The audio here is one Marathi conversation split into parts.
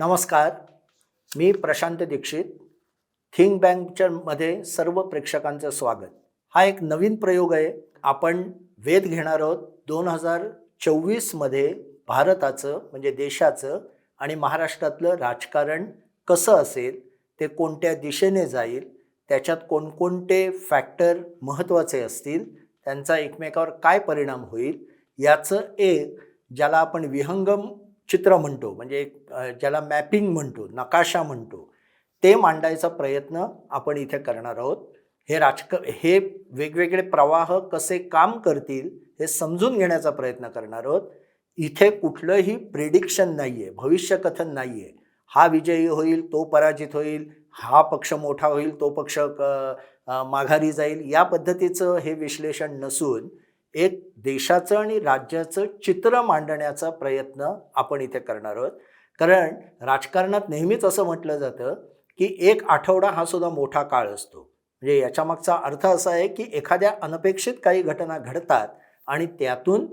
नमस्कार. मी प्रशांत दीक्षित थिंक बँकच्या मध्ये सर्व प्रेक्षकांचं स्वागत. हा एक नवीन प्रयोग आहे. आपण वेध घेणार आहोत. दोन हजार चोवीसमध्ये भारताचं म्हणजे देशाचं आणि महाराष्ट्रातलं राजकारण कसं असेल ते कोणत्या दिशेने जाईल त्याच्यात कोणकोणते फॅक्टर महत्त्वाचे असतील त्यांचा एकमेकावर काय परिणाम होईल याचं एक ज्याला आपण विहंगम चित्र म्हणतो म्हणजे ज्याला मॅपिंग म्हणतो नकाशा म्हणतो ते मांडायचा प्रयत्न आपण इथे करणार आहोत. हे राजक हे वेगवेगळे प्रवाह कसे काम करतील हे समजून घेण्याचा प्रयत्न करणार आहोत. इथे कुठलंही प्रिडिक्शन नाही आहे भविष्यकथन नाही आहे हा विजयी होईल तो पराजित होईल हा पक्ष मोठा होईल तो पक्ष क- माघारी जाईल या पद्धतीचं हे विश्लेषण नसून एक देशाचं आणि राज्याचं चित्र मांडण्याचा प्रयत्न आपण इथे करणार आहोत. कारण राजकारणात नेहमीच असं म्हटलं जातं की एक आठवडा हा सुद्धा मोठा काळ असतो. म्हणजे याच्यामागचा अर्थ असा आहे की एखाद्या अनपेक्षित काही घटना घडतात आणि त्यातून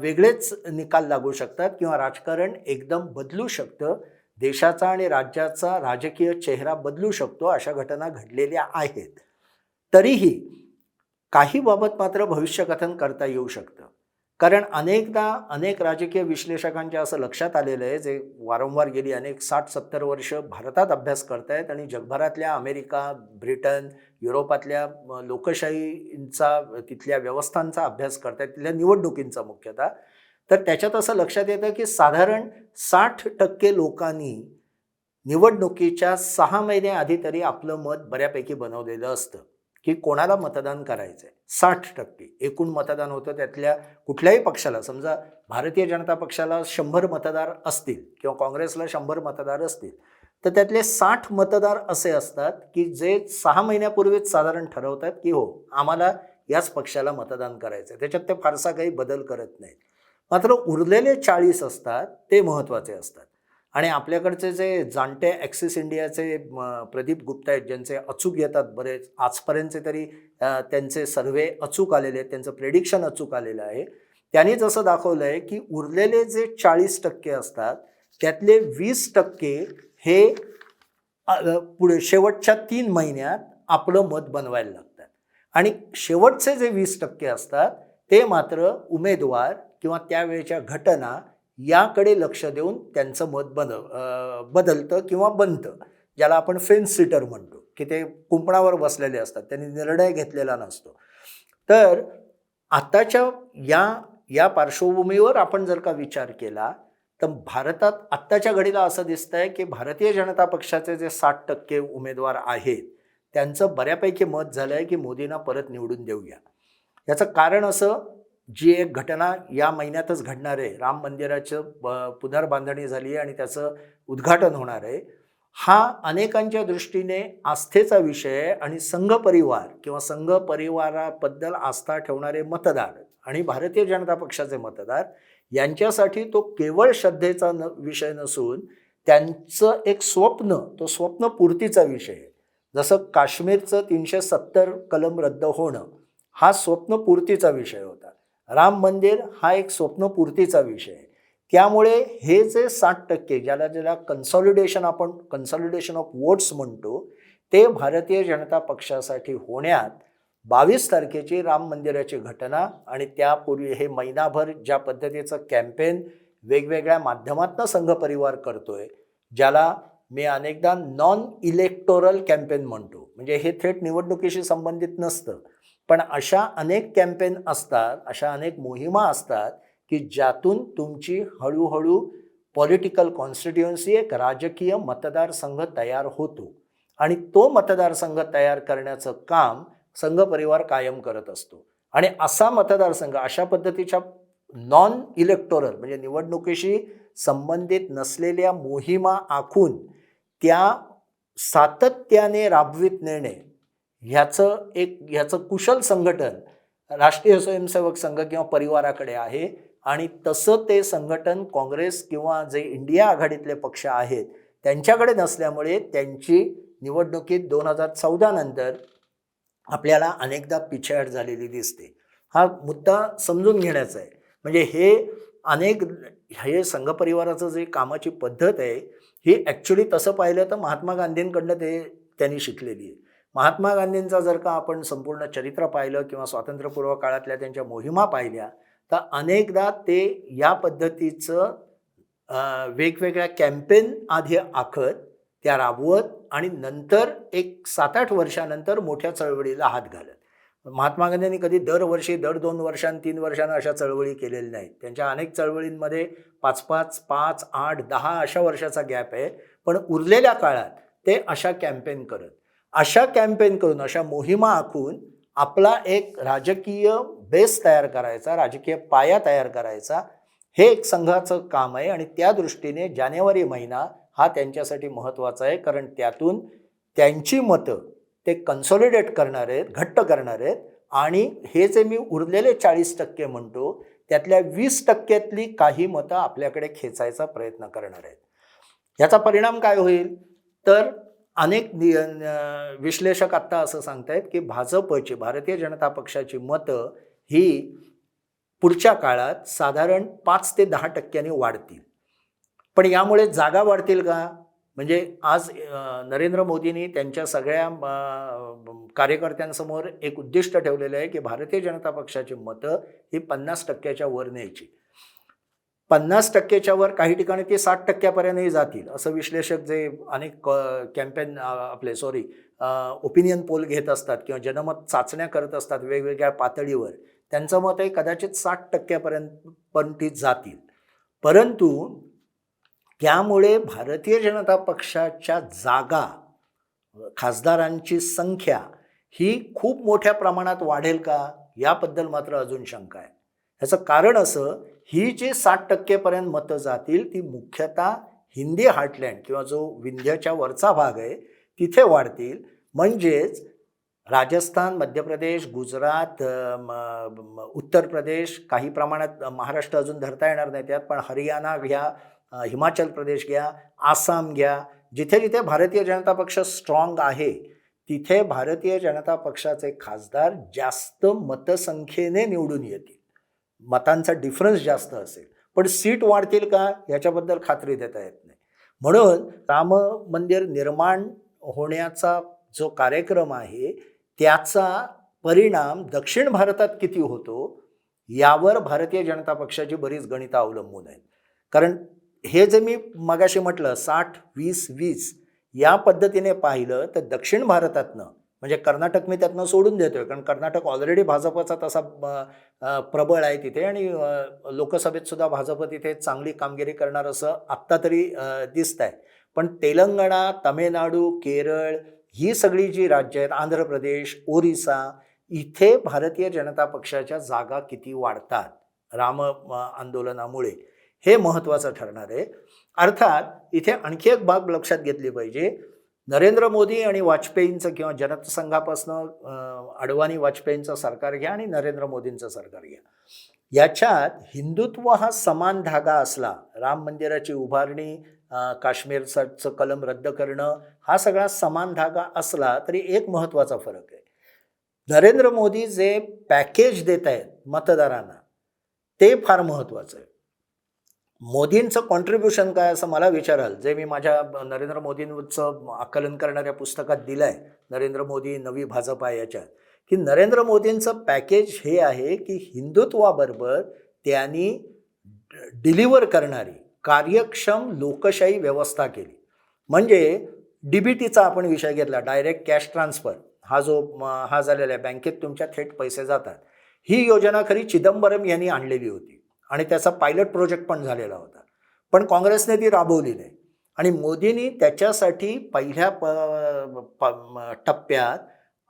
वेगळेच निकाल लागू शकतात किंवा राजकारण एकदम बदलू शकतं. देशाचा आणि राज्याचा राजकीय चेहरा बदलू शकतो अशा घटना घडलेल्या आहेत. तरीही काही बाबत मात्र भविष्यकथन करता येऊ शकतं. कारण अनेकदा अनेक राजकीय विश्लेषकांच्या असं लक्षात आलेलं आहे जे वारंवार गेली अनेक साठ सत्तर वर्ष भारतात अभ्यास करतायत आणि जगभरातल्या अमेरिका ब्रिटन युरोपातल्या लोकशाहींचा तिथल्या व्यवस्थांचा अभ्यास करतायत तिथल्या निवडणुकींचा मुख्यतः. तर त्याच्यात असं लक्षात येतं की साधारण साठ टक्के लोकांनी निवडणुकीच्या सहा महिन्याआधी तरी आपलं मत बऱ्यापैकी बनवलेलं असतं. की कोणाला मतदान करायचं आहे साठ टक्के. एकूण मतदान होतं त्यातल्या कुठल्याही पक्षाला. समजा भारतीय जनता पक्षाला शंभर मतदार असतील किंवा काँग्रेसला शंभर मतदार असतील तर त्यातले साठ मतदार असे असतात की जे सहा महिन्यापूर्वीच साधारण ठरवतात की हो आम्हाला याच पक्षाला मतदान करायचं आहे त्याच्यात ते फारसा काही बदल करत नाहीत. मात्र उरलेले चाळीस असतात ते महत्त्वाचे असतात. आणि आपल्याकडचे जे जाणते ॲक्सिस इंडियाचे प्रदीप गुप्ता आहेत ज्यांचे अचूक येतात बरेच आजपर्यंतचे तरी त्यांचे सर्वे अचूक आलेले आहेत त्यांचं प्रेडिक्शन अचूक आलेलं आहे. त्यांनी जसं दाखवलं आहे की उरलेले जे चाळीस टक्के असतात त्यातले वीस टक्के हे पुढे शेवटच्या तीन महिन्यात आपलं मत बनवायला लागतात. आणि शेवटचे जे वीस टक्के असतात ते मात्र उमेदवार किंवा त्यावेळेच्या घटना याकडे लक्ष देऊन त्यांचं मत बन बदलतं किंवा बनतं. ज्याला आपण फेन्स सीटर म्हणतो की ते कुंपणावर बसलेले असतात त्यांनी निर्णय घेतलेला नसतो. तर आत्ताच्या या या पार्श्वभूमीवर आपण जर का विचार केला तर भारतात आत्ताच्या घडीला असं दिसतंय की भारतीय जनता पक्षाचे जे साठ टक्के उमेदवार आहेत त्यांचं बऱ्यापैकी मत झालं आहे की मोदींना परत निवडून देऊया. याचं कारण असं जी एक घटना या महिन्यातच घडणार आहे राम मंदिराचं पुनर्बांधणी झाली आहे आणि त्याचं उद्घाटन होणार आहे हा अनेकांच्या दृष्टीने आस्थेचा विषय आहे आणि संघ परिवार किंवा संघ परिवाराबद्दल आस्था ठेवणारे मतदार आणि भारतीय जनता पक्षाचे मतदार यांच्यासाठी तो केवळ श्रद्धेचा न विषय नसून त्यांचं एक स्वप्न तो स्वप्नपूर्तीचा विषय आहे. जसं काश्मीरचं तीनशे सत्तर कलम रद्द होणं हा स्वप्नपूर्तीचा विषय होता. राम मंदिर हा एक स्वप्नपूर्तीचा विषय. आहे त्यामुळे हे जे साठ टक्के ज्याला ज्याला कन्सॉलिडेशन आपण कन्सॉलिडेशन ऑफ वोट्स म्हणतो ते भारतीय जनता पक्षासाठी होण्यात बावीस तारखेची राम मंदिराची घटना आणि त्यापूर्वी हे महिनाभर ज्या पद्धतीचं कॅम्पेन वेगवेगळ्या माध्यमातनं संघ परिवार करतोय ज्याला मी अनेकदा नॉन इलेक्टोरल कॅम्पेन म्हणतो. म्हणजे हे थेट निवडणुकीशी संबंधित नसतं. पण अशा अनेक कॅम्पेन असतात अशा अनेक मोहिमा असतात की ज्यातून तुमची हळूहळू पॉलिटिकल कॉन्स्टिट्युएन्सी एक राजकीय मतदारसंघ तयार होतो. आणि तो मतदारसंघ तयार करण्याचं काम संघ परिवार कायम करत असतो. आणि असा मतदारसंघ अशा पद्धतीच्या नॉन इलेक्टोरल म्हणजे निवडणुकीशी संबंधित नसलेल्या मोहिमा आखून त्या सातत्याने राबवित नेणे ह्याचं एक ह्याचं कुशल संघटन राष्ट्रीय स्वयंसेवक संघ किंवा परिवाराकडे आहे आणि तसं ते संघटन काँग्रेस किंवा जे इंडिया आघाडीतले पक्ष आहेत त्यांच्याकडे नसल्यामुळे त्यांची निवडणुकीत दोन हजार चौदा नंतर आपल्याला अनेकदा पिछेहाट झालेली दिसते. हा मुद्दा समजून घेण्याचा आहे. म्हणजे हे अनेक हे संघपरिवाराचं जे कामाची पद्धत आहे ही ॲक्च्युली तसं पाहिलं तर महात्मा गांधींकडनं ते त्यांनी शिकलेली आहे. महात्मा गांधींचा जर का आपण संपूर्ण चरित्र पाहिलं किंवा स्वातंत्र्यपूर्व काळातल्या त्यांच्या मोहिमा पाहिल्या तर अनेकदा ते या पद्धतीचं वेगवेगळ्या कॅम्पेन आधी आखत त्या राबवत आणि नंतर एक सात आठ वर्षानंतर मोठ्या चळवळीला हात घालत. महात्मा गांधींनी कधी दरवर्षी दर दोन वर्षांनी तीन वर्षांना अशा चळवळी केलेल्या नाहीत. त्यांच्या अनेक चळवळींमध्ये पाच पाच पाच आठ दहा अशा वर्षाचा गॅप आहे पण उरलेल्या काळात ते अशा कॅम्पेन करत. अशा कॅम्पेन करून अशा मोहिमा आखून आपला एक राजकीय बेस तयार करायचा राजकीय पाया तयार करायचा हे एक संघाचं काम आहे. आणि त्या दृष्टीने जानेवारी महिना हा त्यांच्यासाठी महत्त्वाचा आहे. कारण त्यातून त्यांची मतं ते कन्सॉलिडेट करणार आहेत घट्ट करणार आहेत. आणि हे जे मी उरलेले चाळीस टक्के म्हणतो त्यातल्या वीस टक्क्यातली काही मतं आपल्याकडे खेचायचा प्रयत्न करणार आहेत. याचा परिणाम काय होईल? तर अनेक नि- विश्लेषक आत्ता असं सांगतायत की भाजपची भारतीय जनता पक्षाची मतं ही पुढच्या काळात साधारण पाच ते दहा टक्क्यांनी वाढतील. पण यामुळे जागा वाढतील का? म्हणजे आज नरेंद्र मोदींनी त्यांच्या सगळ्या कार्यकर्त्यांसमोर एक उद्दिष्ट ठेवलेलं आहे की भारतीय जनता पक्षाची मतं ही पन्नास टक्क्याच्या वर न्यायची. पन्नास टक्क्याच्या वर काही ठिकाणी ते साठ टक्क्यापर्यंतही जातील. असं विश्लेषक जे अनेक कॅम्पेन आपले सॉरी ओपिनियन पोल घेत असतात किंवा जनमत चाचण्या करत असतात वेगवेगळ्या पातळीवर त्यांचं मत आहे कदाचित साठ टक्क्यापर्यंत पण ती जातील. परंतु त्यामुळे भारतीय जनता पक्षाच्या जागा खासदारांची संख्या ही खूप मोठ्या प्रमाणात वाढेल का? याबद्दल मात्र अजून शंका आहे. ह्याचं कारण असं ही जी साठ टक्केपर्यंत मतं जातील ती मुख्यतः हिंदी हार्टलँड किंवा जो विंध्याच्या वरचा भाग आहे तिथे वाढतील. म्हणजेच राजस्थान मध्य प्रदेश गुजरात उत्तर प्रदेश काही प्रमाणात महाराष्ट्र अजून धरता येणार नाही त्यात पण हरियाणा घ्या हिमाचल प्रदेश घ्या आसाम घ्या जिथे जिथे भारतीय जनता पक्ष स्ट्रॉंग आहे तिथे भारतीय जनता पक्षाचे खासदार जास्त मतसंख्येने निवडून येतील. मतांचा डिफरन्स जास्त असेल. पण सीट वाढतील का? याच्याबद्दल खात्री देता येत नाही. म्हणून राम मंदिर निर्माण होण्याचा जो कार्यक्रम आहे त्याचा परिणाम दक्षिण भारतात किती होतो? यावर भारतीय जनता पक्षाची बरीच गणितं अवलंबून आहेत. कारण हे जे मी मगाशी म्हटलं साठ वीस वीस या पद्धतीने पाहिलं तर दक्षिण भारतातनं म्हणजे कर्नाटक मी त्यातनं सोडून देतोय कारण कर्नाटक ऑलरेडी भाजपचा तसा प्रबळ आहे तिथे आणि लोकसभेत सुद्धा भाजप तिथे चांगली कामगिरी करणार असं आत्ता तरी दिसत आहे पण तेलंगणा तमिळनाडू केरळ ही सगळी जी राज्य आहेत आंध्र प्रदेश ओरिसा इथे भारतीय जनता पक्षाच्या जागा किती वाढतात राम आंदोलनामुळे हे महत्त्वाचं ठरणार आहे. अर्थात इथे आणखी एक बाब लक्षात घेतली पाहिजे नरेंद्र मोदी आणि वाजपेयींचं किंवा जनसंघापासनं अडवाणी वाजपेयींचं सरकार घ्या आणि नरेंद्र मोदींचं सरकार घ्या. याच्यात हिंदुत्व हा समान धागा असला राम मंदिराची उभारणी काश्मीरचं कलम रद्द करणं हा सगळा समान धागा असला तरी एक महत्त्वाचा फरक आहे. नरेंद्र मोदी जे पॅकेज देत आहेत मतदारांना ते फार महत्त्वाचं आहे. मोदींचं कॉन्ट्रीब्युशन काय असं मला विचाराल? जे मी माझ्या नरेंद्र मोदींचं आकलन करणाऱ्या पुस्तकात दिलं आहे नरेंद्र मोदी नवी भाजपा याच्यात. की नरेंद्र मोदींचं पॅकेज हे आहे की हिंदुत्वाबरोबर त्यांनी डिलिव्हर करणारी कार्यक्षम लोकशाही व्यवस्था केली. म्हणजे डी बी टीचा आपण विषय घेतला डायरेक्ट कॅश ट्रान्सफर हा जो हा झालेला आहे बँकेत तुमच्या थेट पैसे जातात. ही योजना खरी चिदंबरम यांनी आणलेली होती. आणि त्याचा पायलट प्रोजेक्ट पण झालेला होता. पण काँग्रेसने ती राबवली नाही. आणि मोदींनी त्याच्यासाठी पहिल्या प, प, टप्प्यात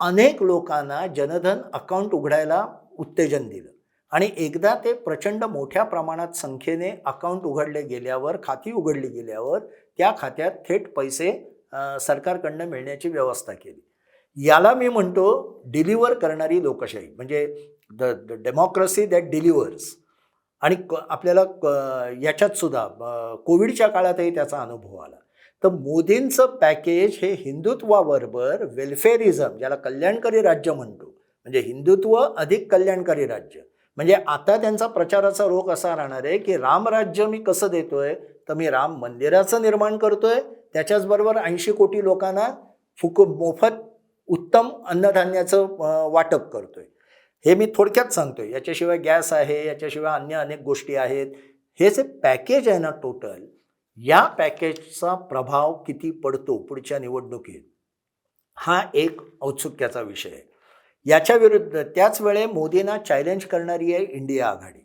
अनेक लोकांना जनधन अकाउंट उघडायला उत्तेजन दिलं. आणि एकदा ते प्रचंड मोठ्या प्रमाणात संख्येने अकाउंट उघडले गेल्यावर खाती उघडली गेल्यावर त्या खात्यात थेट पैसे सरकारकडनं मिळण्याची व्यवस्था केली. याला मी म्हणतो डिलिव्हर करणारी लोकशाही. म्हणजे the the democracy that delivers आणि क आपल्याला क याच्यात सुद्धा कोविडच्या काळातही त्याचा अनुभव आला. तर मोदींचं पॅकेज हे हिंदुत्वाबरोबर वेलफेअरिझम ज्याला कल्याणकारी राज्य म्हणतो म्हणजे हिंदुत्व अधिक कल्याणकारी राज्य. म्हणजे आता त्यांचा प्रचाराचा रोग असा राहणार आहे की रामराज्य मी कसं देतोय? तर मी राम मंदिराचं निर्माण करतोय त्याच्याचबरोबर ऐंशी कोटी लोकांना फुक मोफत उत्तम अन्नधान्याचं वाटप करतोय. हे मी थोडक्यात सांगतो आहे याच्याशिवाय गॅस आहे याच्याशिवाय अन्य अनेक गोष्टी आहेत. हे जे पॅकेज आहे ना टोटल या पॅकेजचा प्रभाव किती पडतो पुढच्या निवडणुकीत? हा एक औत्सुक्याचा विषय आहे. याच्या विरुद्ध त्याच वेळे मोदींना चॅलेंज करणारी आहे इंडिया आघाडी.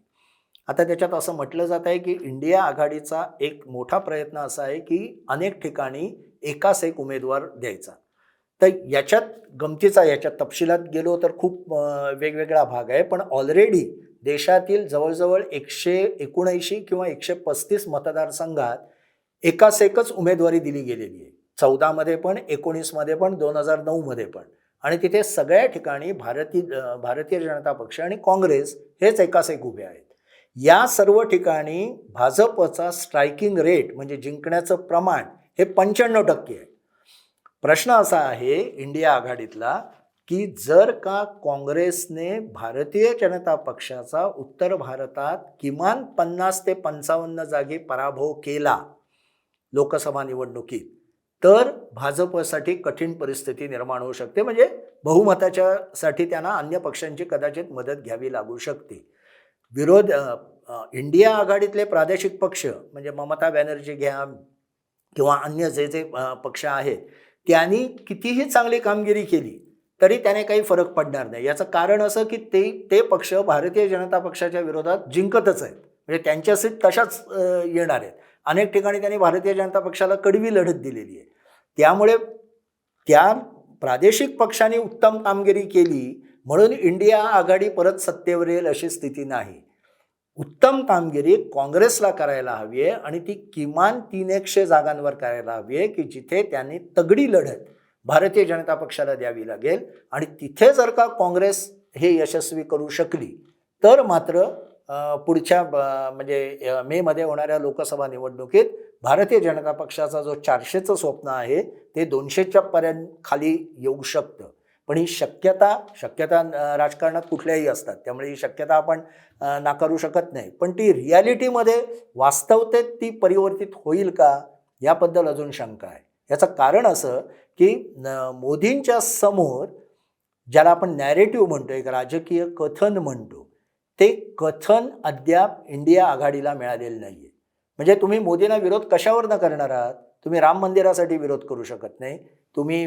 आता त्याच्यात असं म्हटलं जात आहे की इंडिया आघाडीचा एक मोठा प्रयत्न असा आहे की अनेक ठिकाणी एकाच एक उमेदवार द्यायचा. तर याच्यात गमतीचा याच्यात तपशिलात गेलो तर खूप वेगवेगळा भाग आहे. पण ऑलरेडी देशातील जवळजवळ एकशे एकोणऐंशी किंवा एकशे पस्तीस मतदारसंघात एकास एकच उमेदवारी दिली गेलेली आहे. चौदामध्ये पण एकोणीसमध्ये पण दोन हजार नऊमध्ये पण. आणि तिथे सगळ्या ठिकाणी भारतीय भारतीय जनता पक्ष आणि काँग्रेस हेच एकास एक उभे आहेत. या सर्व ठिकाणी भाजपचा स्ट्रायकिंग रेट म्हणजे जिंकण्याचं प्रमाण हे पंच्याण्णव टक्के आहे. प्रश्न असा आहे इंडिया आघाडीतला की जर का काँग्रेसने भारतीय जनता पक्षाचा उत्तर भारतात किमान पन्नास ते पंचावन्न जागी पराभव केला लोकसभा निवडणुकीत तर भाजपसाठी कठीण परिस्थिती निर्माण होऊ शकते. म्हणजे बहुमताच्यासाठी त्यांना अन्य पक्षांची कदाचित मदत घ्यावी लागू शकते. विरोध इंडिया आघाडीतले प्रादेशिक पक्ष म्हणजे ममता बॅनर्जी घ्या किंवा अन्य जे जे पक्ष आहेत त्यांनी कितीही चांगली कामगिरी केली तरी त्याने काही फरक पडणार नाही. याचं कारण असं की ते ते पक्ष भारतीय जनता पक्षाच्या विरोधात जिंकतच आहेत. म्हणजे त्यांच्या सीट तशाच येणार आहेत. अनेक ठिकाणी त्यांनी भारतीय जनता पक्षाला कडवी लढत दिलेली आहे. त्यामुळे त्या प्रादेशिक पक्षांनी उत्तम कामगिरी केली म्हणून इंडिया आघाडी परत सत्तेवर येईल अशी स्थिती नाही. उत्तम कामगिरी काँग्रेसला करायला हवी आहे आणि ती किमान तीन एकशे जागांवर करायला हवी आहे की जिथे त्यांनी तगडी लढत भारतीय जनता पक्षाला द्यावी लागेल. आणि तिथे जर का काँग्रेस हे यशस्वी करू शकली तर मात्र पुढच्या ब- म्हणजे मेमध्ये होणाऱ्या लोकसभा निवडणुकीत भारतीय जनता पक्षाचा जो चारशेचं स्वप्न आहे ते दोनशेच्या पर्यंत खाली येऊ शकतं. पण ही शक्यता शक्यता राजकारणात कुठल्याही असतात. त्यामुळे ही शक्यता आपण नाकारू शकत नाही. पण ती रियालिटीमध्ये वास्तवतेत ती परिवर्तित होईल का? याबद्दल अजून शंका आहे. याचं कारण असं की मोदींच्या समोर ज्याला आपण नॅरेटिव्ह म्हणतो एक राजकीय कथन म्हणतो ते कथन अद्याप इंडिया आघाडीला मिळालेलं नाही आहे म्हणजे तुम्ही मोदींना विरोध कशावर न करणार आहात? तुम्ही राम मंदिरासाठी विरोध करू शकत नाही. तुम्ही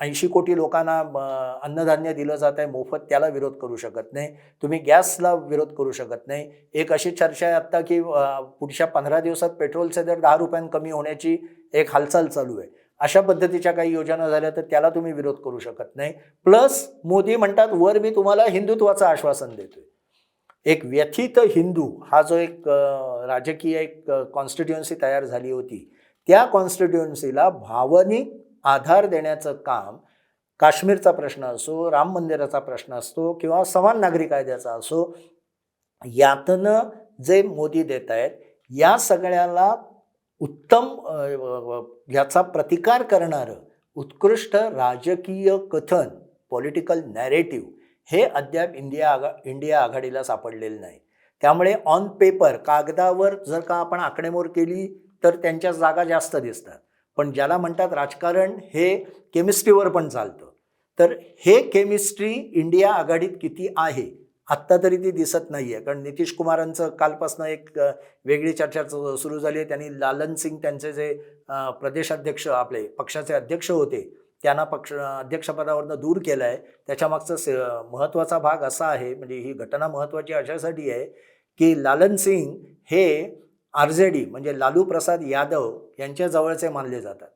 ऐंशी कोटी लोकांना अन्नधान्य दिलं जात आहे मोफत त्याला विरोध करू शकत नाही. तुम्ही गॅसला विरोध करू शकत नाही. एक अशी चर्चा आहे आत्ता की पुढच्या पंधरा दिवसात पेट्रोलचे दर दहा रुपयांनी कमी होण्याची एक हालचाल चालू आहे. अशा पद्धतीच्या काही योजना झाल्या तर त्याला तुम्ही विरोध करू शकत नाही. प्लस मोदी म्हणतात वर मी तुम्हाला हिंदुत्वाचं आश्वासन देतोय. एक व्यथित हिंदू हा जो एक राजकीय एक कॉन्स्टिट्युएन्सी तयार झाली होती त्या कॉन्स्टिट्युएन्सीला भावनिक आधार देण्याचं काम काश्मीरचा प्रश्न असो राम मंदिराचा प्रश्न असतो किंवा समान नागरी कायद्याचा असो यातनं जे मोदी देत आहेत या सगळ्याला उत्तम याचा प्रतिकार करणारं उत्कृष्ट राजकीय कथन पॉलिटिकल नॅरेटिव्ह हे अद्याप इंडिया आघा इंडिया आघाडीला सापडलेलं नाही. त्यामुळे ऑन पेपर कागदावर जर का आपण आकडेमोड केली तर त्यांच्या जागा जास्त दिसतात. पण ज्याला म्हणतात राजकारण हे केमिस्ट्रीवर पण चालतं. तर हे केमिस्ट्री इंडिया आघाडीत किती आहे आत्ता तरी ती दिसत नाही आहे कारण नितीश कुमारांचं कालपासनं एक वेगळी चर्चा सुरू झाली. आहे त्यांनी लालन सिंग त्यांचे जे प्रदेशाध्यक्ष आपले पक्षाचे अध्यक्ष होते त्यांना पक्ष अध्यक्षपदावरनं दूर केलं आहे त्याच्यामागचा स महत्त्वाचा भाग असा आहे म्हणजे ही घटना महत्त्वाची अशासाठी आहे की लालन सिंग हे आर जे डी म्हणजे लालू प्रसाद यादव यांच्या जवळचे मानले जातात.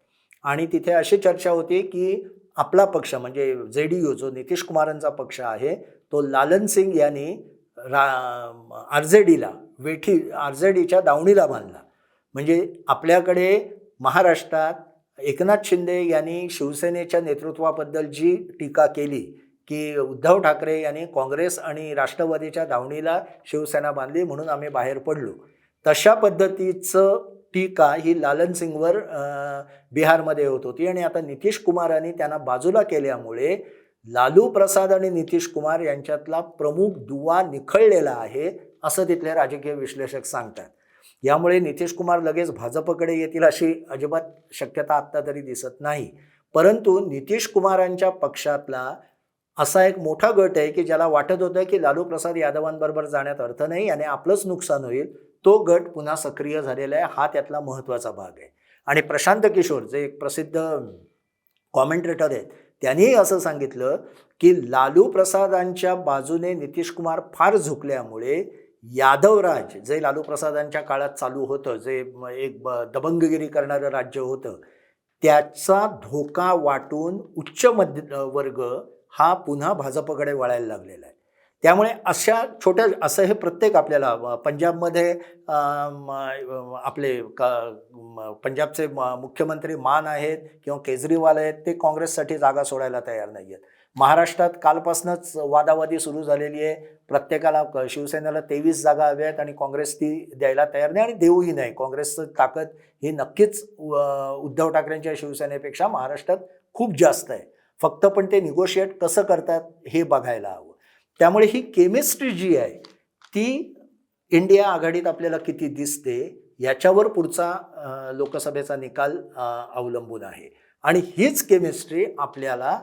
आणि तिथे अशी चर्चा होती की आपला पक्ष म्हणजे जे डी यू जो नितीश कुमारांचा पक्ष आहे तो लालन सिंग यांनी रा आर जे डीला वेठी आर जे डीच्या दावणीला बांधला. म्हणजे आपल्याकडे महाराष्ट्रात एकनाथ शिंदे यांनी शिवसेनेच्या नेतृत्वाबद्दल जी टीका केली की उद्धव ठाकरे यांनी काँग्रेस आणि राष्ट्रवादीच्या दावणीला शिवसेना बांधली म्हणून आम्ही बाहेर पडलो. तशा पद्धतीचं टीका ही लालन सिंगवर बिहारमध्ये होत होती आणि आता नितीश कुमारांनी त्यांना बाजूला केल्यामुळे लालू प्रसाद आणि नितीश कुमार यांच्यातला प्रमुख दुवा निखळलेला आहे असं तिथले राजकीय विश्लेषक सांगतात. यामुळे नितीश कुमार लगेच भाजपकडे येतील अशी अजिबात शक्यता आत्ता तरी दिसत नाही. परंतु नितीश कुमारांच्या पक्षातला असा एक मोठा गट आहे की ज्याला वाटत होतं की लालू प्रसाद यादवांबरोबर जाण्यात अर्थ नाही आणि आपलंच नुकसान होईल तो गट पुन्हा सक्रिय झालेला आहे. हा त्यातला महत्त्वाचा भाग आहे. आणि प्रशांत किशोर जे एक प्रसिद्ध कॉमेंट्रेटर आहेत त्यांनीही असं सांगितलं की लालू प्रसादांच्या बाजूने नितीश कुमार फार झुकल्यामुळे यादवराज जे लालू प्रसादांच्या काळात चालू होतं जे एक ब- दबंगगिरी करणारं राज्य होतं त्याचा धोका वाटून उच्च मध्य वर्ग हा पुन्हा भाजपकडे वळायला लागलेला आहे. त्यामुळे अशा छोट्या असं हे प्रत्येक आपल्याला पंजाबमध्ये आपले क पंजाबचे म- मुख्यमंत्री मान आहेत किंवा केजरीवाल आहेत ते काँग्रेससाठी जागा सोडायला तयार नाही आहेत महाराष्ट्रात कालपासूनच वादावादी सुरू झालेली आहे. प्रत्येकाला शिवसेनेला तेवीस जागा हव्या आहेत आणि काँग्रेस ती द्यायला तयार नाही आणि देऊही नाही. काँग्रेसचं ताकद ही नक्कीच उद्धव ठाकरेंच्या शिवसेनेपेक्षा महाराष्ट्रात खूप जास्त आहे. फक्त पण ते निगोशिएट कसं करतात हे बघायला हवं. त्यामुळे ही केमिस्ट्री जी आहे ती इंडिया आघाडीत आपल्याला किती दिसते याच्यावर पुढचा लोकसभेचा निकाल अवलंबून आहे. आणि हीच केमिस्ट्री आपल्याला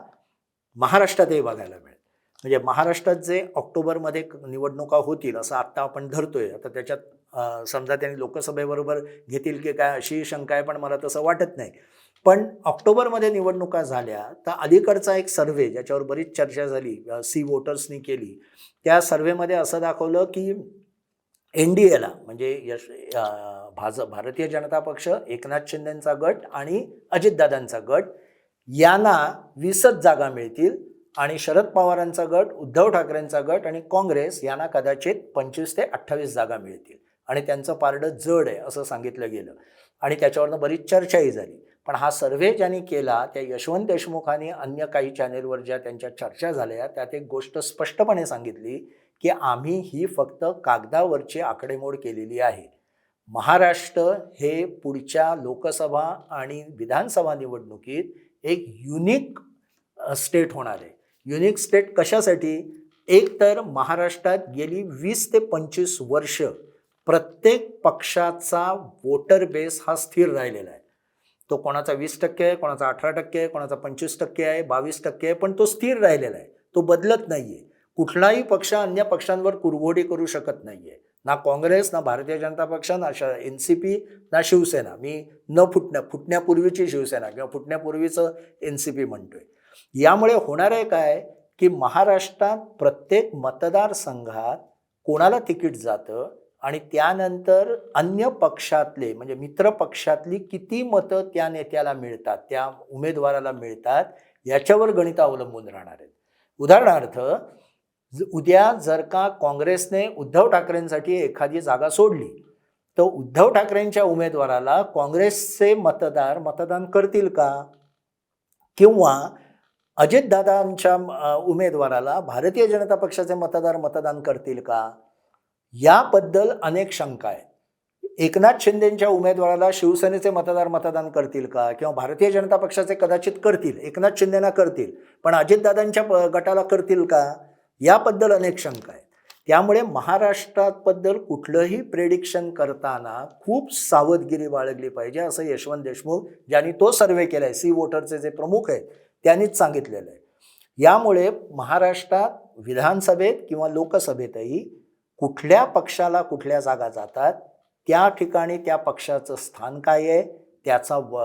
महाराष्ट्रातही बघायला मिळेल. म्हणजे महाराष्ट्रात जे ऑक्टोबरमध्ये निवडणुका होतील असं आत्ता आपण धरतोय आता त्याच्यात समजा त्यांनी लोकसभेबरोबर घेतील की काय अशी शंका आहे पण मला तसं वाटत नाही. पण ऑक्टोबरमध्ये निवडणुका झाल्या तर अलीकडचा एक सर्व्हे ज्याच्यावर बरीच चर्चा झाली सी वोटर्सनी केली त्या सर्व्हेमध्ये असं दाखवलं की एन डी एला म्हणजे यश भाज भारतीय जनता पक्ष एकनाथ शिंदेंचा गट आणि अजितदादांचा गट यांना वीसच जागा मिळतील आणि शरद पवारांचा गट उद्धव ठाकरेंचा गट आणि काँग्रेस यांना कदाचित पंचवीस ते अठ्ठावीस जागा मिळतील. आणि त्यांचं पारडं जड आहे असं सांगितलं गेलं. आणि त्याच्यावरनं बरीच चर्चाही झाली. पण हा सर्व्हे ज्यांनी केला त्या यशवंत देशमुखांनी अन्य काही चॅनेलवर ज्या त्यांच्या चर्चा झाल्या त्यात एक गोष्ट स्पष्टपणे सांगितली की आम्ही ही फक्त कागदावरची आकडेमोड केलेली आहे. महाराष्ट्र हे पुढच्या लोकसभा आणि विधानसभा निवडणुकीत एक युनिक स्टेट होणार आहे. युनिक स्टेट कशासाठी? एक तर महाराष्ट्रात गेली वीस ते पंचवीस वर्ष प्रत्येक पक्षाचा वोटर बेस हा स्थिर राहिलेला आहे. तो कोणाचा वीस टक्के आहे कोणाचा अठरा टक्के आहे कोणाचा पंचवीस टक्के आहे बावीस टक्के आहे पण तो स्थिर राहिलेला आहे. तो बदलत नाही आहे कुठलाही पक्ष अन्य पक्षांवर कुरघोडी करू शकत नाही आहे ना काँग्रेस ना भारतीय जनता पक्ष ना श एन सी पी ना शिवसेना. मी न फुटण्या फुटण्यापूर्वीची शिवसेना किंवा फुटण्यापूर्वीचं एन सी पी म्हणतोय. यामुळे होणार आहे काय? की महाराष्ट्रात प्रत्येक मतदारसंघात कोणाला तिकीट जातं? आणि त्यानंतर अन्य पक्षातले म्हणजे मित्र पक्षातली किती मतं त्या नेत्याला मिळतात त्या उमेदवाराला मिळतात याच्यावर गणित अवलंबून राहणार आहेत. उदाहरणार्थ ज- उद्या जर का काँग्रेसने उद्धव ठाकरेंसाठी एखादी जागा सोडली तर उद्धव ठाकरेंच्या उमेदवाराला काँग्रेसचे मतदार मतदान करतील का? किंवा अजितदादांच्या उमेदवाराला भारतीय जनता पक्षाचे मतदार मतदान करतील का? याबद्दल अनेक शंका आहेत. एकनाथ शिंदेच्या उमेदवाराला शिवसेनेचे मतदार मतदान करतील का? किंवा भारतीय जनता पक्षाचे कदाचित करतील एकनाथ शिंदेना करतील पण अजितदादांच्या प- गटाला करतील का? याबद्दल अनेक शंका आहेत. त्यामुळे महाराष्ट्राबद्दल कुठलंही प्रेडिक्शन करताना खूप सावधगिरी बाळगली पाहिजे असं यशवंत देशमुख ज्यांनी तो सर्वे केला आहे सी वोटरचे जे प्रमुख आहेत त्यांनीच सांगितलेलं आहे. यामुळे महाराष्ट्रात विधानसभेत किंवा लोकसभेतही कुठल्या पक्षाला कुठल्या जागा जातात त्या ठिकाणी त्या पक्षाचं स्थान काय आहे त्याचा व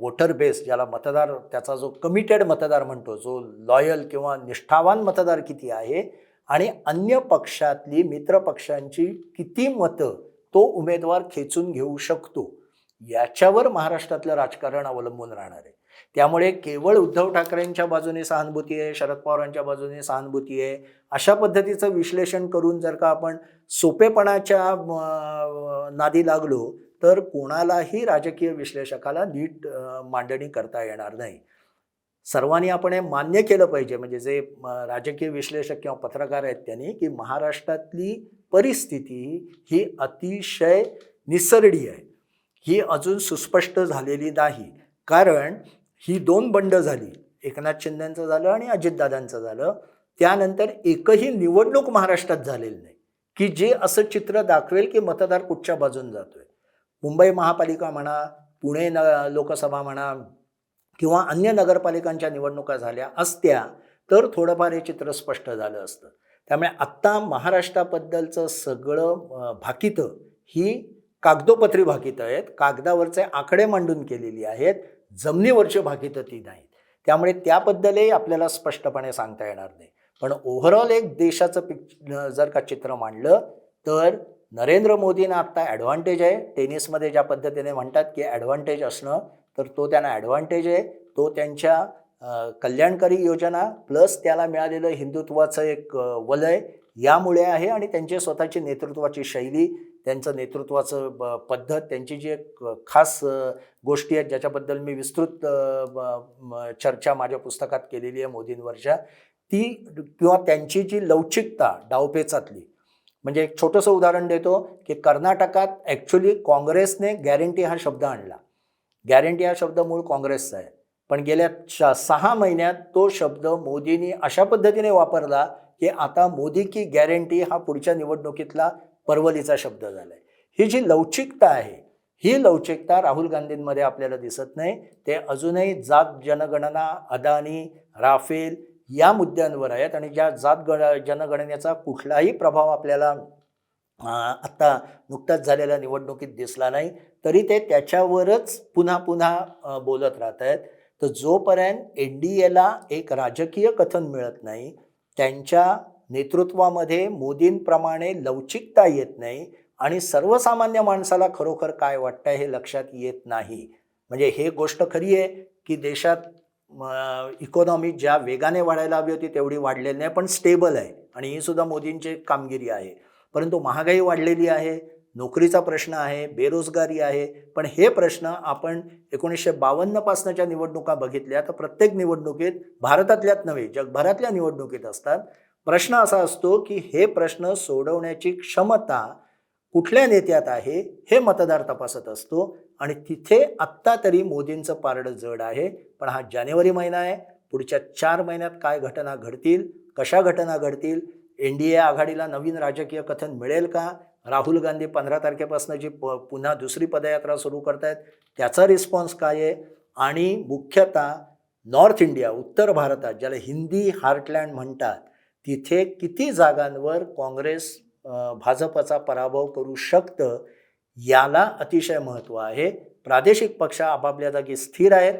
वोटर बेस ज्याला मतदार त्याचा जो कमिटेड मतदार म्हणतो जो लॉयल किंवा निष्ठावान मतदार किती आहे आणि अन्य पक्षातली मित्र पक्षांची किती मतं तो उमेदवार खेचून घेऊ शकतो याच्यावर महाराष्ट्रातलं राजकारण अवलंबून राहणार आहे. त्यामुळे केवळ उद्धव ठाकरेंच्या बाजूने सहानुभूती आहे शरद पवारांच्या बाजूने सहानुभूती आहे. अशा पद्धतीचं विश्लेषण करून जर का आपण सोपेपणाच्या नादी लागलो तर कोणालाही राजकीय विश्लेषकाला नीट मांडणी करता येणार नाही. सर्वांनी आपण हे मान्य केलं पाहिजे म्हणजे जे राजकीय विश्लेषक किंवा पत्रकार आहेत त्यांनी की महाराष्ट्रातली परिस्थिती ही अतिशय निसरडी आहे. ही अजून सुस्पष्ट झालेली नाही. कारण ही दोन बंड झाली. एकनाथ शिंदेचं झालं आणि अजितदादांचं झालं. त्यानंतर एकही निवडणूक महाराष्ट्रात झालेली नाही. की जे असं चित्र दाखवेल की मतदार कुठच्या बाजून जातोय. मुंबई महापालिका म्हणा पुणे न लोकसभा म्हणा किंवा अन्य नगरपालिकांच्या निवडणुका झाल्या असत्या तर थोडंफार हे चित्र स्पष्ट झालं असतं. त्यामुळे आत्ता महाराष्ट्राबद्दलचं सगळं भाकितं ही कागदोपत्री भाकितं आहेत. कागदावरचे आकडे मांडून केलेली आहेत. जमिनीवरचे भागीत ती नाहीत. त्यामुळे त्याबद्दलही आपल्याला स्पष्टपणे सांगता येणार नाही. पण ओव्हरऑल एक देशाचं पिक जर का चित्र मांडलं तर नरेंद्र मोदींना आत्ता ॲडव्हान्टेज आहे. टेनिसमध्ये ज्या पद्धतीने म्हणतात की ॲडव्हान्टेज असणं तर तो त्यांना ॲडव्हान्टेज आहे. तो त्यांच्या कल्याणकारी योजना प्लस त्याला मिळालेलं हिंदुत्वाचं एक वलय यामुळे आहे. आणि त्यांची स्वतःची नेतृत्वाची शैली त्यांचं नेतृत्वाचं ब- पद्धत त्यांची जी एक खास गोष्टी आहेत ज्याच्याबद्दल मी विस्तृत चर्चा माझ्या पुस्तकात केलेली आहे मोदींवरच्या ती किंवा त्यांची जी लवचिकता डावपेचातली म्हणजे एक छोटंसं उदाहरण देतो की कर्नाटकात ॲक्च्युली काँग्रेसने गॅरंटी हा शब्द आणला. गॅरंटी हा शब्द मूळ काँग्रेसचा आहे. पण गेल्या श- सहा महिन्यात तो शब्द मोदींनी अशा पद्धतीने वापरला की आता मोदी की गॅरंटी हा पुढच्या निवडणुकीतला परवलीचा शब्द झालाय. ही जी लवचिकता आहे ही लवचिकता राहुल गांधींमध्ये आपल्याला दिसत नाही. ते अजूनही जात जनगणना अदानी राफेल या मुद्द्यांवर आहेत आणि ज्या जात गण जनगणनेचा कुठलाही प्रभाव आपल्याला आत्ता नुकताच झालेल्या निवडणुकीत दिसला नाही तरी ते त्याच्यावरच पुन्हा पुन्हा बोलत राहत आहेत. तर जोपर्यंत एन डी एला एक राजकीय कथन मिळत नाही त्यांच्या नेतृत्वामध्ये मोदींप्रमाणे लवचिकता येत नाही आणि सर्वसामान्य माणसाला खरोखर काय वाटतं हे लक्षात येत नाही. म्हणजे हे गोष्ट खरी आहे की देशात इकॉनॉमी ज्या वेगाने वाढायला हवी होती तेवढी वाढलेली नाही पण स्टेबल आहे आणि ही सुद्धा मोदींची कामगिरी आहे. परंतु महागाई वाढलेली आहे नोकरीचा प्रश्न आहे बेरोजगारी आहे पण हे प्रश्न आपण एकोणीसशे बावन्नपासनच्या निवडणुका बघितल्या तर प्रत्येक निवडणुकीत भारतातल्याच नव्हे जगभरातल्या निवडणुकीत असतात प्रश्न असा असतो की हे प्रश्न सोडवण्याची क्षमता कुठल्या नेत्यात आहे हे मतदार तपासत असतो आणि तिथे आत्ता तरी मोदींचं पारडं जड आहे. पण हा जानेवारी महिना आहे. पुढच्या चार महिन्यात काय घटना घडतील कशा घटना घडतील एन डी ए आघाडीला नवीन राजकीय कथन मिळेल का? राहुल गांधी पंधरा तारखेपासून जी प पुन्हा दुसरी पदयात्रा सुरू करतायत त्याचा रिस्पॉन्स काय आहे? आणि मुख्यतः नॉर्थ इंडिया उत्तर भारतात ज्याला हिंदी हार्टलँड म्हणतात तिथे किती जागांवर काँग्रेस भाजपचा पराभव करू शकतं याला अतिशय महत्त्व आहे. प्रादेशिक पक्ष आपापल्या जागी स्थिर आहेत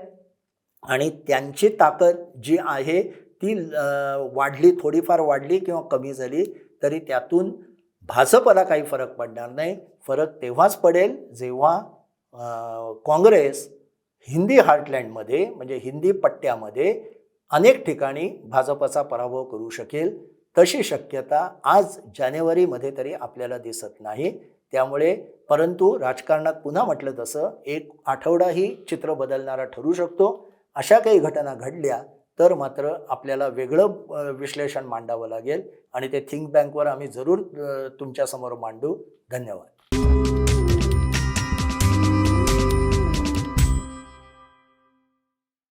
आणि त्यांची ताकद जी आहे ती वाढली थोडीफार वाढली किंवा कमी झाली तरी त्यातून भाजपला काही फरक पडणार नाही. फरक तेव्हाच पडेल जेव्हा काँग्रेस हिंदी हार्टलँडमध्ये म्हणजे हिंदी पट्ट्यामध्ये अनेक ठिकाणी भाजपचा पराभव करू शकेल तशी शक्यता आज जानेवारीमध्ये तरी आपल्याला दिसत नाही. त्यामुळे परंतु राजकारणात पुन्हा म्हटलं तसं एक आठवडाही चित्र बदलणारा ठरू शकतो. अशा काही घटना घडल्या तर मात्र आपल्याला वेगळं विश्लेषण मांडावं लागेल. आणि ते थिंक बँकवर आम्ही जरूर तुमच्यासमोर मांडू. धन्यवाद.